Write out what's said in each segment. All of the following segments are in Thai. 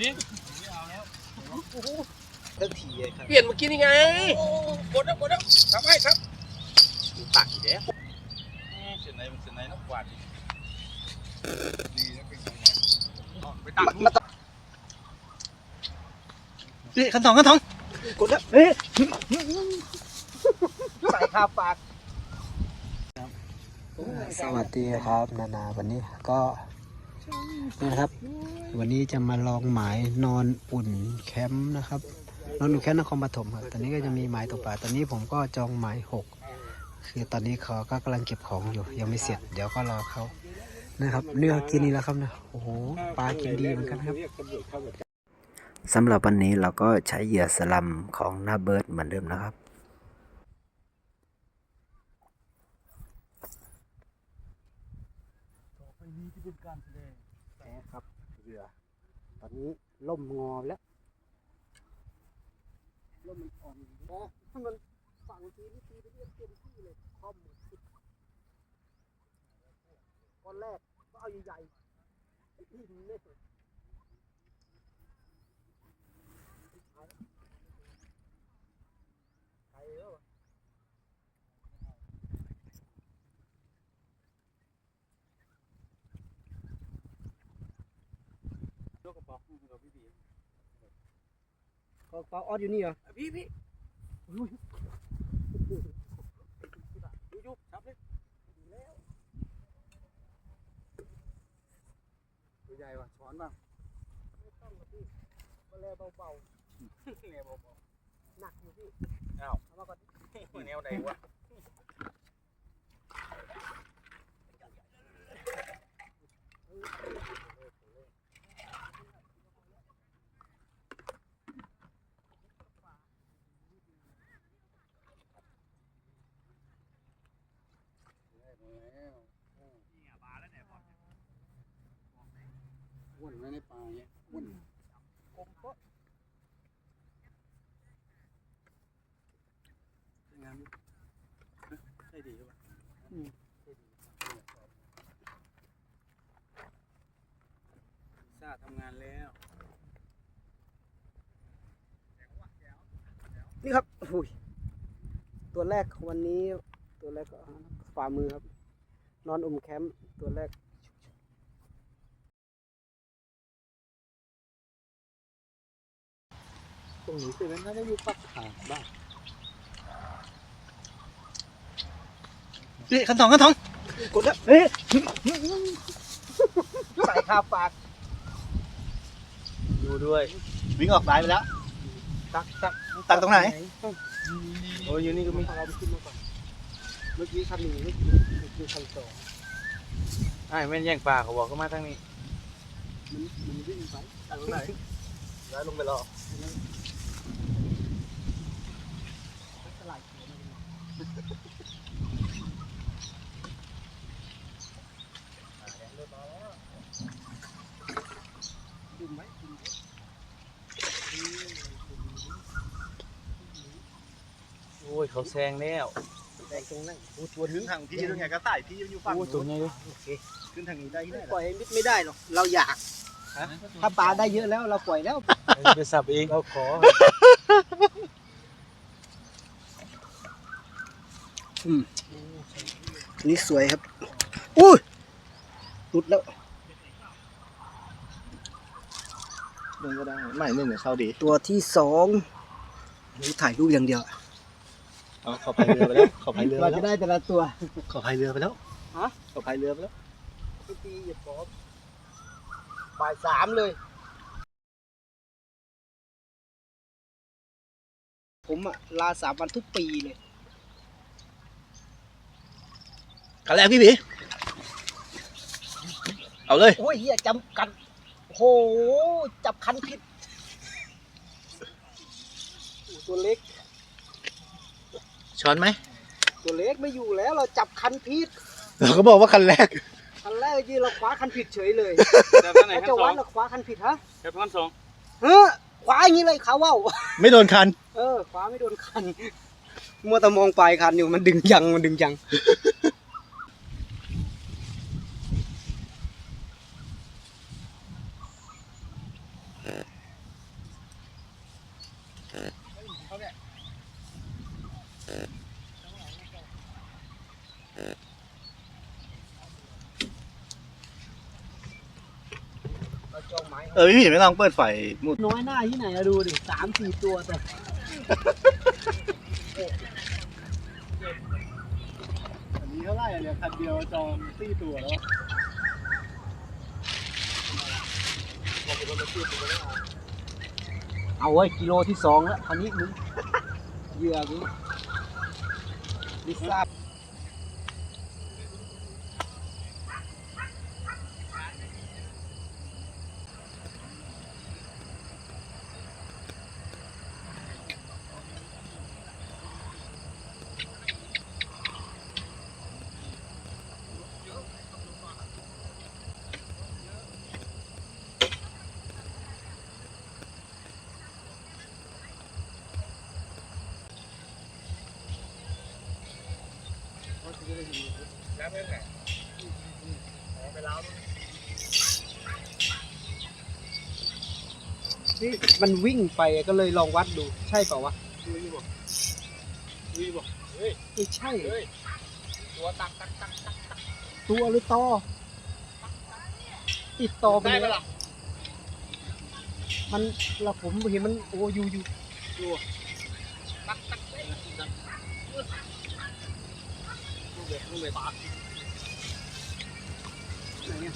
นี่เรื่องทีเลยครับเปลี่ยนเมื่อกี้นี่ไงกดแล้วกดแล้วทำให้ครับดูปากอีกแล้วเส้นไหนมันเส้นไหนนกกวาดดิดีนะเป็นยังไงอ๋อไปตั้งมาต่อนี่ขันทองขันทองกดแล้วเฮ้ยใส่คาปากสวัสดีครับ นานาวันนี้ก็ นะครับ วันนี้จะมาลองหมายนอนอุ่นแคมป์นะครับ นอนอุ่นแคมป์นครปฐมครับ ตอนนี้ก็จะมีหมายตกปลา ตอนนี้ผมก็จองหมายหกคือตอนนี้เขาก็กำลังเก็บของอยู่ ยังไม่เสร็จ เดี๋ยวก็รอเขานะครับเนื้อกินนี่แล้วครับนะโอ้โหปลากินดีเหมือนกันครับสำหรับวันนี้เราก็ใช้เหยื่อสลัมของหน้าเบิร์ดเหมือนเดิมนะครับ แพ้ครับเรือ ต อนนี้ล่มงอแล้วล่มมันอ่อนนะมันฝั่งทีนี่ทีไปเรียบเต็มที่เลยคอมหมดก้อนแรกก็เอาใหญ่ๆไอ้ที่นี่เนี่ยแล้วอะ ยกกระเป๋าคู่กับพี่บี ก็ปลาออดอยู่นี่เหรอพี่พี่ยุบยุบชับเลยตัวใหญ่ว่ะช้อนบ้างไม่ต้องหรอกพี่ก็แลเบาแนวเบาๆหนักอยู่พี่ๆอ้าวเอามาก่อนแนวใดวะ วนไว้ในปลาเนี่ยอ้วนกลมโป๊ะงานใช่ดีหรือเปล่าซ่าทำงานแล้ว นี่ครับอุ้ยตัวแรกของวันนี้ตัวแรกก็ฝ่ามือครับ นอนอุ่มแคมป์ตัวแรก ตรงนี้เป็นนั้นถ้าได้อยู่ปักขาบ้างนี่ขันทองขันทองกดแล้วเฮ้ยใส่คาปากดูด้วย วิ่งออกสายไปแล้ว ตักตักตักตรงไหน โอ้ยอยู่นี่ก็มีเอาไปขึ้นมาก่อนเมื่อกี้คันหนึ่งเมื่อกี้เมื่อกี้คันสองไอ้แม่นแย่งปลาเขาบอกเขามาทางนี้มันมันวิ่งไปทางไหนแล้วลงไปรอ สลายตัวมันดึงไหมดึงไหม โอ้ย เขาแซงแล้วแดงตรงนั้นตัวถึงทางพี่ด้วยไงก็สายพี่อยู่ฝั่งโอ้ยตัวนู้นใหญ่เลยโอเคขึ้นทางนี้ได้ที่ไหนปล่อยมิดไม่ได้หรอกเราอยากถ้าปลาได้เยอะแล้วเราปล่อยแล้วไปสับเองเราขออันนี้สวยครับอุ้ยหลุดแล้วหนึ่งก็ได้ไม่หนึ่งเนี่ยเข้าดี ตัวที่สองนี่ถ่ายรูปอย่างเดียว เอาเขาพายเรือไปแล้วเขาพายเรือไปเราแล้จะวได้แต่ละตัวเขาพายเรือไปแล้วฮะ เขาพายเรือไปแล้วทุกทีอย่าพร้อมบ่ายสามเลย ผมอะลาสามวันทุกปีเลย กันแรกพี่บีเอาเลย โอ้ยเฮียจำกันโอ้โหจับคันผิดโอ้ตัวเล็ก ช้อนไหมตัวเล็กไม่อยู่แล้วเราจับคันผิดเราก็บอกว่าคันแรก คันแรกยี่เราคว้าคันผิดเฉยเลยแต่ท่านไหนแล้วขั้นสอจะวังดเราคว้าคันผิดฮะแต่ขั้นสองเฮ้อคว้าอย่างนี้เลยเขาว่าวไม่โดนคัน เออคว้าไม่โดนคันมัวแต่มองปลายคันอยู่มันดึงยังมันดึงยัง องไม้เออพี่ผีไม่ต้องเปิดไฟมุดน้อยหน้าที่ไหนอะดูดิสามสี่ตัวแต่อันนี้เท่าไหร่เนี่ยคันเดียวจองสี่ตัวแล้วเอาไว้ยกิโลที่สองแล้วคันนี้มึงเหยื่อกูลิซ่า นี่มันวิ่งไปก็เลยลองวัดดู ใช่เปล่าวะวีบอกวีบอกเฮ้ยไม่ใช่เฮ้ยตัวตักตักตักตักตัวหรือตอติดต่อไปได้เลปะยล่ะมันเราผมเห็นมันโอ้อยู่อยู่ตักตัก เลยลูกเบ็ดลูกเบ็ดปากไหนเนี่ย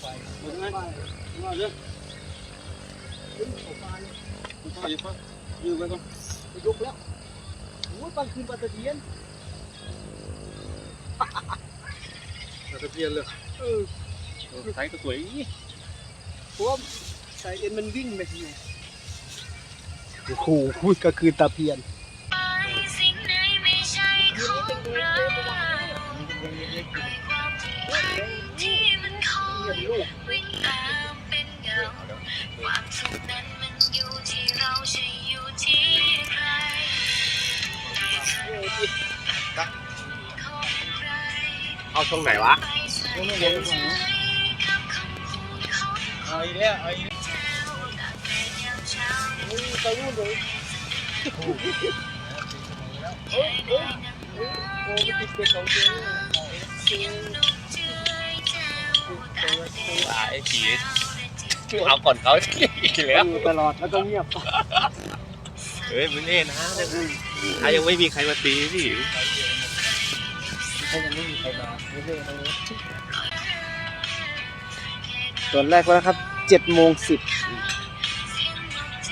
ไปหมดไหมมาเยอะยืนไปยืนไปก่อนยกแล้วโอ้ยปลาคืนปลาตะเพียนตะเพียนเลยเออใช้ก็สวยเพราะว่าสายเอ็นมันวิ่งไปที่ไหนโอ้โหพูดก็คือตะเพียน อยวิ่งตามเป็นเงาความสุขนั้นมันอยู่ที่เราใช่อยู่ที่ใครของใครเอาตรงไหนวะไองเอาอีเนี่ยเอาอีเจ้าตากแดดยามเช้าไปนู่นเลยแค่ได้นั่งโอ้มันติดเด็กของเจ๊เสียงนกเจ้ยเจ้า ตากแดดไอ้ผีเอาก่อนเขาอีกแล้วอยู่ตลอดแล้วก็เงียบเฮ้ยมึงเล่นนะถ้ายังไม่มีใครมาตีพี่เขายังไม่มีใครมาไม่ใช่ตรงนี้ตัวแรกแล้วครับเจ็ดโมงสิบ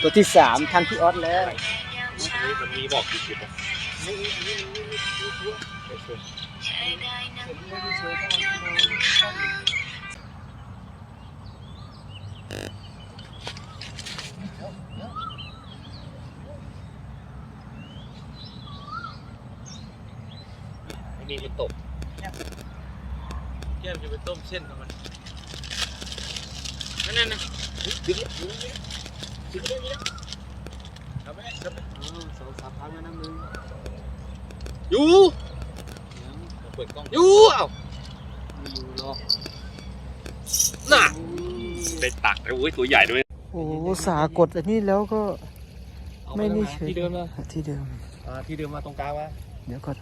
ตัวที่สามทันพี่ออสแล้วมันมีบอกกี่จุดแค่ได้นั่งไม่มีคนตกแก้มจะไปต้มเส้นทำไมนั่นนั่นนะดึงดึงดึงดึงดึงทำไมทำไมสองสามครั้งแล้วนะมึงอยู่เปิดกล้องอยู่เอ้าอยู่รอ ได้ตักแล้วโอ้ยตัวใหญ่ด้วยโอ้สากดอันนี้แล้วก็ไม่นี่เฉยที่เดิมนะที่เดิมอ่าที่เดิมมาตรงกลางวะเดี๋ยวก่อน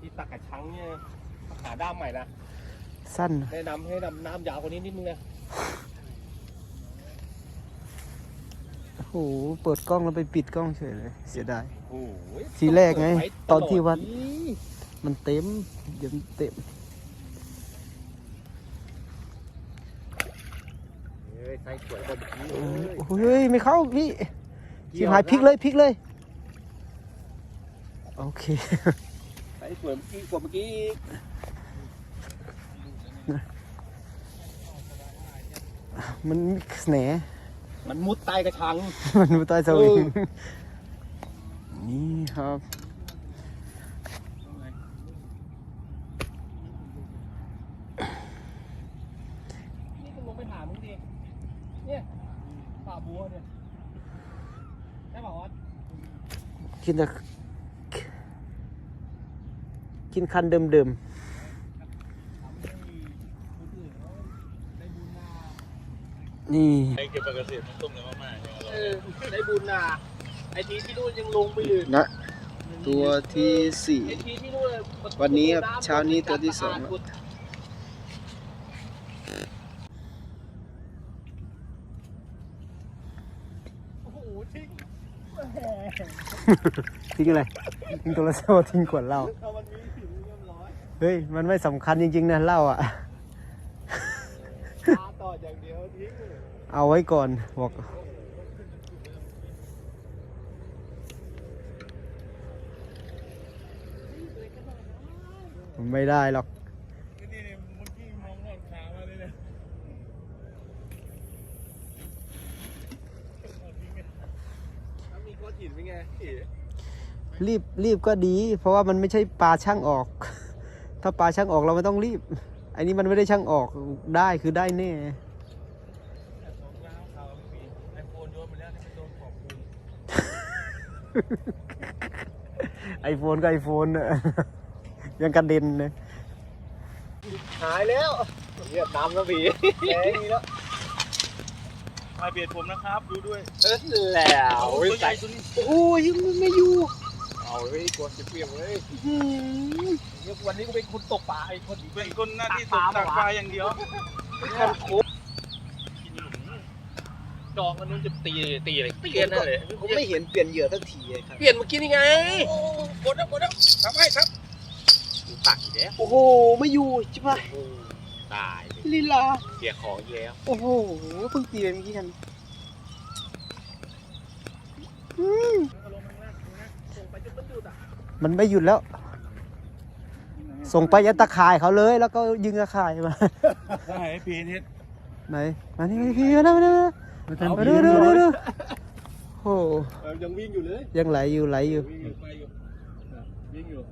ที่ตักกระชังเนี่ยหาด้ามใหม่นะสั้นแนะนำให้ดำน้ำยาวกว่านี้นิดนึงนะโอ้โหเปิดกล้องแล้วไปปิดกล้องเฉยเลยเสียดายโอ้ยทีแรกไงเปิว้ตอนที่วัดลนี้มันเต็มเดี๋ยวมันเต็ม เฮ้ย ใส่สวยกว่าเมื่อกี้โอ้เฮ้ย ไม่เข้าพี่ชิบหายพลิกเลยพลิกเลย โอเค ใส่สวยเมื่อกี้กว่าเมื่อกี้มันแหนมันมุดใต้กระชัง มันมุดใต้สวิงเออนี่ครับ นี่คุณลงไปถามมึงดิ เนี่ยป่าบัวเนี่ยได้ป่าววะ กินแต่กินคันเดิมถามมึงดิคนอื่นเขาได้บุญมาๆนี่ไอเก็บปลากระเสียมันต้มเนื้อมากๆยังอร่อยเออได้บุญน่ะไอทีที่นู่นยังลงไปอยู่นะตัวที่สี่ไอทีที่นู่นวันนี้ครับเช้านี้ตัวที่สองแล้ว โอ้โหทิ้ง ทิ้งอะไรทิ้งโทรศัพท์ทิ้งขวดเหล้าถ้ามันมีถึงเรียบร้อยเฮ้ย มันไม่สำคัญจริงๆนะเหล้าอะตาต่ออย่างเดียวทิ้งเลยเอาไว้ก่อนบอกไม่ได้หรอก นี่นี่เมื่อกี้มองก่อนขามาเลยเนี่ย ถ้ามีก้อนหินเป็นไงเอ๋ รีบรีบก็ดี เพราะว่ามันไม่ใช่ปลาช่างออก ถ้าปลาช่างออกเราไม่ต้องรีบ อันนี้มันไม่ได้ช่างออกได้คือได้แน่แต่ของร้านเขาไม่มีไอโฟนโยนไปแล้วที่ไม่โดนขอบคุณไอโฟนก็ไอโฟนน่ะยังกระเด็นเลยหายแล้วเรียบน้ำแล้วพี่แรงนี่แล้วมาเปลี่ยนผมนะครับ ดูด้วย เออแล้วโอ้ยตัวใหญ่ตัวนี้โอ้ยยังไม่อยู่ เอาเฮ้ยกลัวจะเปรียบเลยเดี๋ยววันนี้กูเป็นคนตกปลาไอ้คนเป็นคนหน้าที่ตกตากปลาอย่างเดียวคนโคบจองมันนู้นจะตีตีอะไรเปลี่ยนนั่นเลยผมไม่เห็นเปลี่ยนเหยื่อสักทีเลยครับเปลี่ยนเมื่อกี้นี่ไงกดแล้วกดแล้วทำให้ครับตักอีกแล้วโอ้โหไม่อยู่ใช่ปะตายดิลีลาเสียของอีกแล้วโอ้โหเพิ่งตีไปเมื่อกี้กันส่งไปจนมันหยุดอะ มันไม่หยุดแล้ว ส่งไปยัดตะข่ายเขาเลย แล้วก็ยิงตะข่ายมาใช่พีนิดไหนมานี่มานี่มานี่มานี่มาดูดูดูดูโอ้เออยังวิ่งอยู่เลยยังไหลอยู่ไหลอยู่วิ่งอยู่ไปอยู่วิ่งอยู่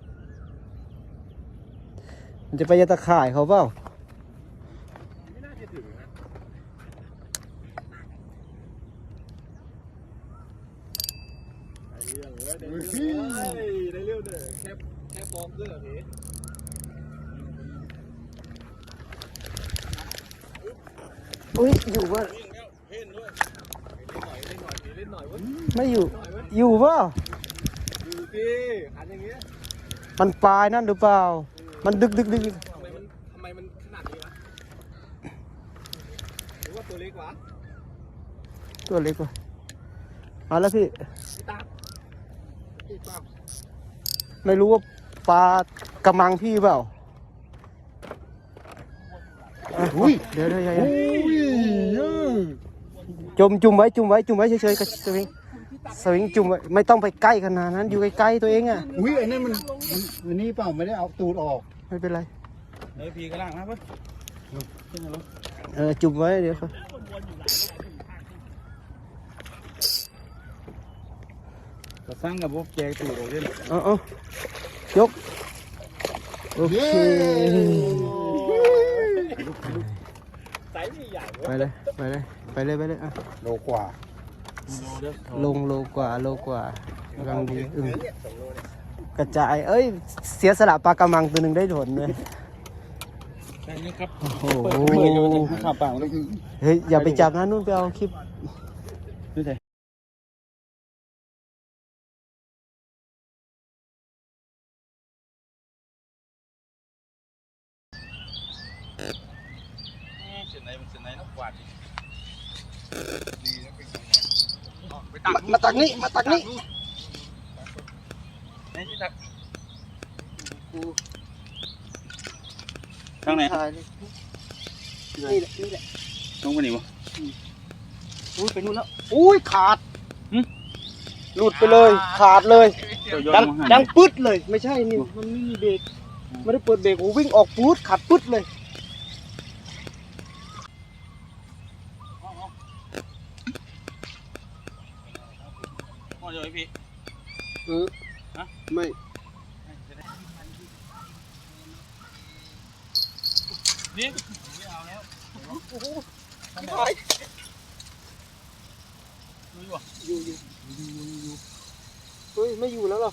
มันจะไปยัดตะข่ายเขาเปล่า ไม่น่าจะถึงนะได้เรื่องเลยได้เรื่องเลยได้เรื่องเลยแค่แค่ฟอร์มเสื้อเหรอพี่อุ้ยอยู่ว่าวิ่งแล้วเพ่นด้วยเล่นหน่อยเล่นหน่อยเว้ยไม่อยู่หน่อยเว้ยอยู่เปล่าดูสิหันอย่างเงี้ยมันปลายนั่นหรือเปล่า มันดึกดึกดึกทำไมมันทำไมมันขนาดนี้วะหรือว่าตัวเล็กวะตัวเล็กกว่ามาแล้วพี่ตา ไม่รู้ว่าปลากระมังพี่เปล่าอุ้ยเดี๋ยวเดี๋ยวเดี๋ยวจมจุ่มไว้จุ่มไว้จุ่มไว้เฉยๆกับสวิงสวิงจุ่มไว้ไม่ต้องไปใกล้ขนาดนั้น อยู่ใกล้ๆตัวเองอะอุ้ยไอ้นั่นมันมันนี่เปล่าไม่ได้เอาตูดออกไม่เป็นไรเฮ้ยพีกระล่างนะเพื่อน เออจุ่มไว้เดี๋ยวเขาจะสร้างกับพวกแกตูดออกด้วยเอาเอายก โอเคไซส์ไม่ใหญ่ไปเลย ไปเลย ไปเลย ไปเลยอะโลกว่า ลงโลกว่า โลกว่ากำลังดีอึ้งกระจาย เอ้ย เสียสละปลากระมังตัวหนึ่งได้ผลเลยแค่นี้ครับ โอ้โหข้าวเปล่าเลยเฮ้ย อย่าไปจับนะนู่นไปเอาคลิป ดูสิเส้นไหนมันเส้นไหนนั กกวาดดีนะเป็นของมันไปตักมาตักนี่มาตักนี่ไหนที่ตักข้างไหนถ่ายเลยนี่แหละนี่แหละตรงไปไหนวะอุ้ยไปนู่นแล้วอุ้ยขาดหึหลุดไปเลยขาดเลยเดี๋ยวย้อดันงมาหันดังปึ๊ดเลย ไม่ใช่นี่มันไม่มีเบรกไม่ได้เปิดเบรกโอ้วิ่งออกปุ๊ดขาดปึ๊ดเลย พ่อเดี๋ยวไอ้พี่เออฮะไม่นี่อยู่อยู่เฮ้ยไม่อยู่แล้วเหรอ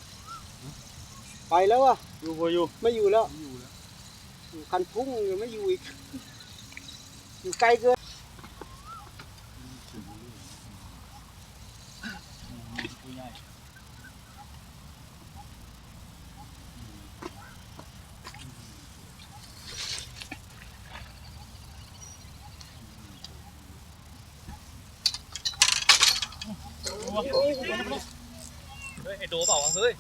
ไปแล้วอะอยู่บ่อยู่ไม่อยู่แล้วคันพุ่งยังไม่อยู่อีกอยู่ไกลเกิน วะเฮ้ยไอโดเปล่าวะเฮ้ย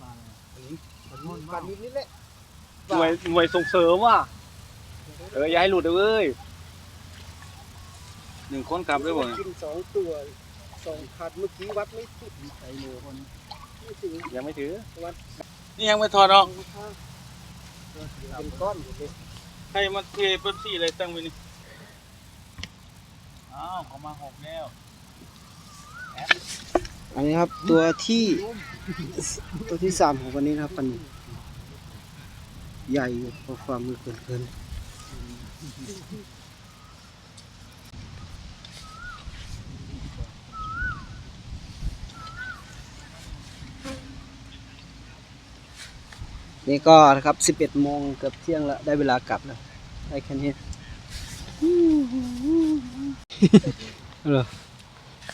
ปลานินนี่แหละหน่วยหน่วยส่งเสริมว่ะเอออย่าให้หลุดนะเว้ยหนึ่งคนกลับด้วยบ่เนี่ยกินสองตัวสองพันเมื่อกี้วัดไม่ถึงใส่โลคนไม่ถึงยังไม่ถือนี่ยังไม่ถอดเนาะเป็นก้อนอยู่เลยใครมาเทเป๊ปซี่อะไรตั้งไว้นี่ อ้าวเขามาหกแล้วอันนี้ครับตัวที่ตัวที่สามของวันนี้นะครับปลานินใหญ่อยู่พอความมือเกินเกินนี่ก็นะครับสิบเอ็ดโมงเกือบเที่ยงแล้ว ได้เวลากลับแล้ว ได้แค่นี้ เหรอ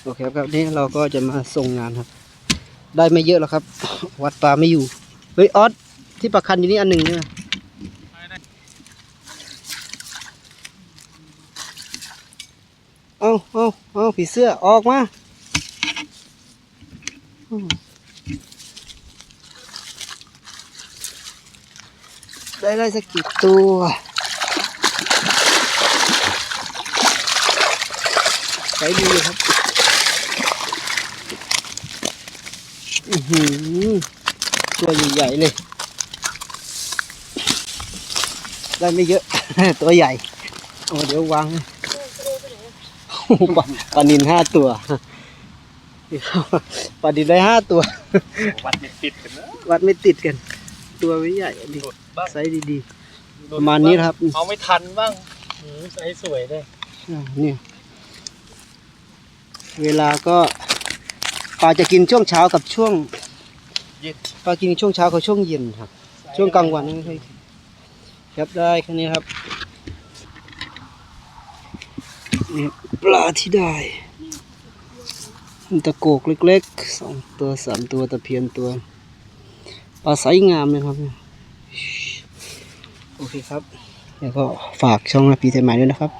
โอเคครับนี่เราก็จะมาส่งงานครับ ได้ไม่เยอะหรอกครับ วัดปลาไม่อยู่ เฮ้ยออสที่ปลาคันอยู่นี่อันหนึ่งเนี่ยเอาเอาเอาผีเสื้อออกมาได้ได้สักกี่ตัว ใช้ดีอยู่ครับอือหือตัวใหญ่ๆเลย ได้ไม่เยอะ ตัวใหญ่ โอ้เดี๋ยววางโอ้โหปลาปลานินห้าตัวปลานินได้ห้าตัว วัดติดติดกันนะวัดไม่ติดกัน ตัวไม่ใหญ่ดีหลุดบ้างไซส์ดีๆ ประมาณนี้นะครับ เอาไม่ทันบ้างใส่สวยเลยอ่าเนี่ย เวลาก็ปลาจะกินช่วงเช้ากับช่วงเย็นปลากินช่วงเช้ากับช่วงเย็นครับ ช่วงกลางวันไม่ค่อยครับได้แค่นี้ครับนี่ปลาที่ได้ตะโกกเล็กๆสองตัวสามตัวตะเพียนตัวปลาไซส์งามเลยครับโอเคครับ แล้วก็ฝากช่องพีไทยใหม่ด้วยนะครับ